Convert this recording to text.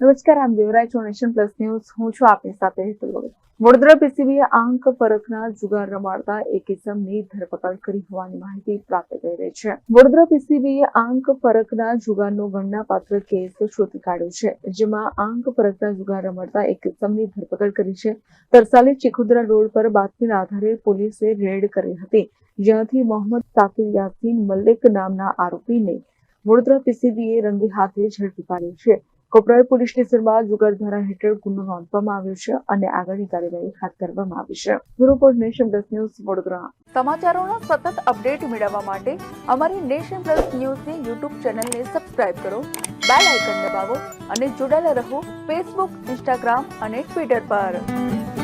નમસ્કાર, આમ દેવરાય છો, નેશન પ્લસ ન્યૂઝ. હું છું આપની સાથે હેતુલ વગર વડોદરા પીસીબીએ આંક પરખના જુગાર રમાડતા એક ઇસમની ધરપકડ કરી હોવાની માહિતી પ્રાપ્ત થઈ રહી છે. વડોદરા પીસીબીએ આંક પરખના જુગારનો ગણનાપાત્ર કેસ શોધી કાઢ્યો છે, જેમાં આંક પરખના જુગાર રમાડતા એક ઇસમની ધરપકડ કરી છે. તરસાલી ચીખુદરા રોડ પર બાતમીના આધારે પોલીસે રેડ કરી હતી. જ્યાંથી મોહમ્મદ સાકિર યાસીન મલ્લિક નામના આરોપીને વડોદરા પીસીબીએ રંગે હાથે ઝડપી પાડ્યો છે. કોપરાળ પોલીસ સ્ટેશનમાં જુગાર ધારા હેઠળ ગુનો નોંધવામાં આવ્યો છે અને આગળની કાર્યવાહી હાથ ધરવામાં આવી છે. Report nation plus news Vadodara. સમાચારોના સતત અપડેટ મેળવવા માટે અમારી નેશન પ્લસ ન્યૂઝની યુટ્યુબ ચેનલને સબસ્ક્રાઇબ કરો, બેલ આઇકન દબાવો અને જોડાયેલા રહો ફેસબુક, ઇન્સ્ટાગ્રામ અને ટ્વિટર પર.